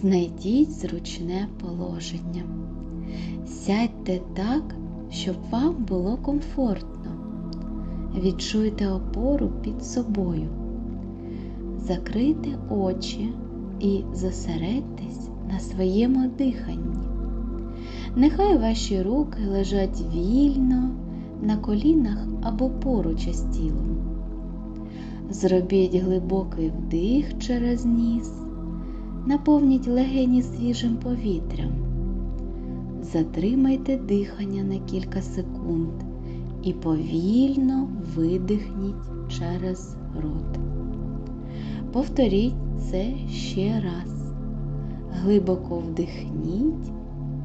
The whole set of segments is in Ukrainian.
Знайдіть зручне положення. Сядьте так, щоб вам було комфортно. Відчуйте опору під собою. Закрийте очі і зосередьтесь на своєму диханні. Нехай ваші руки лежать вільно на колінах або поруч із тілом. Зробіть глибокий вдих через ніс, наповніть легені свіжим повітрям. Затримайте дихання на кілька секунд і повільно видихніть через рот. Повторіть це ще раз. Глибоко вдихніть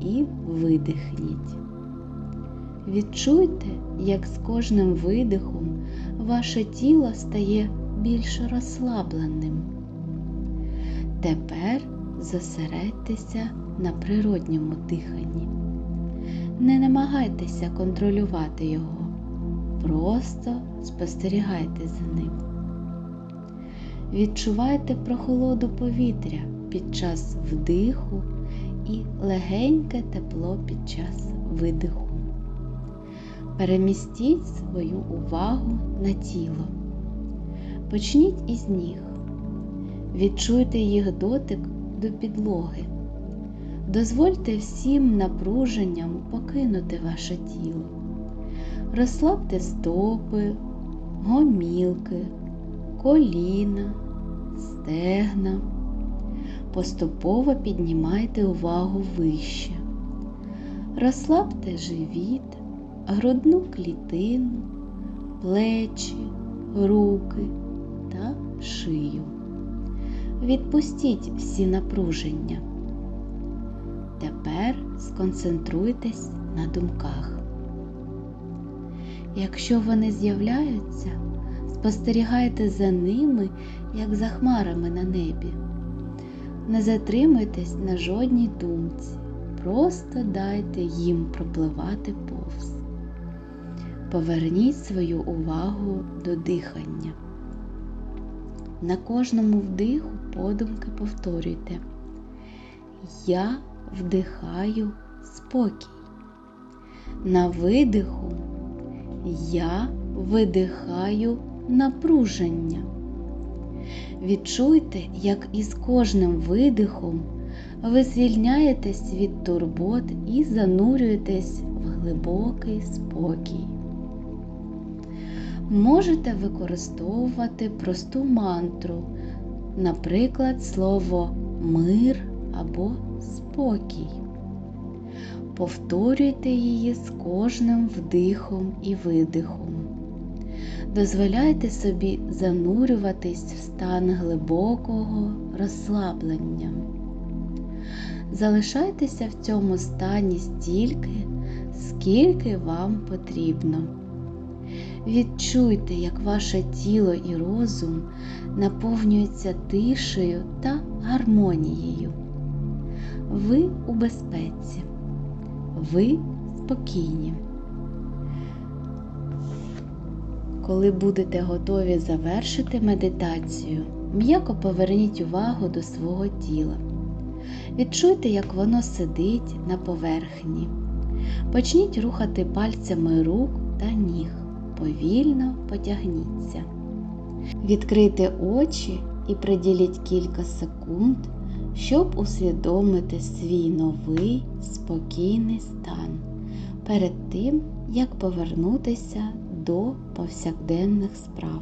і видихніть. Відчуйте, як з кожним видихом ваше тіло стає більш розслабленим. Тепер зосередьтеся на природньому диханні. Не намагайтеся контролювати його, просто спостерігайте за ним. Відчувайте прохолоду повітря під час вдиху і легеньке тепло під час видиху. Перемістіть свою увагу на тіло. Почніть із ніг. Відчуйте їх дотик до підлоги. Дозвольте всім напруженням покинути ваше тіло. Розслабте стопи, гомілки, коліна, стегна. Поступово піднімайте увагу вище. Розслабте живіт, грудну клітину, плечі, руки та шию. Відпустіть всі напруження. Тепер сконцентруйтесь на думках. Якщо вони з'являються, спостерігайте за ними, як за хмарами на небі. Не затримуйтесь на жодній думці, просто дайте їм пропливати повз. Поверніть свою увагу до дихання. На кожному вдиху подумки повторюйте. Я вдихаю спокій. На видиху я видихаю напруження. Відчуйте, як із кожним видихом ви звільняєтесь від турбот і занурюєтесь в глибокий спокій. Можете використовувати просту мантру, наприклад, слово мир або спокій. Повторюйте її з кожним вдихом і видихом. Дозволяйте собі занурюватись в стан глибокого розслаблення. Залишайтеся в цьому стані стільки, скільки вам потрібно. Відчуйте, як ваше тіло і розум наповнюються тишею та гармонією. Ви у безпеці, ви спокійні. Коли будете готові завершити медитацію, м'яко поверніть увагу до свого тіла. Відчуйте, як воно сидить на поверхні. Почніть рухати пальцями рук та ніг. Повільно потягніться. Відкрийте очі і приділіть кілька секунд, щоб усвідомити свій новий спокійний стан перед тим, як повернутися до повсякденних справ.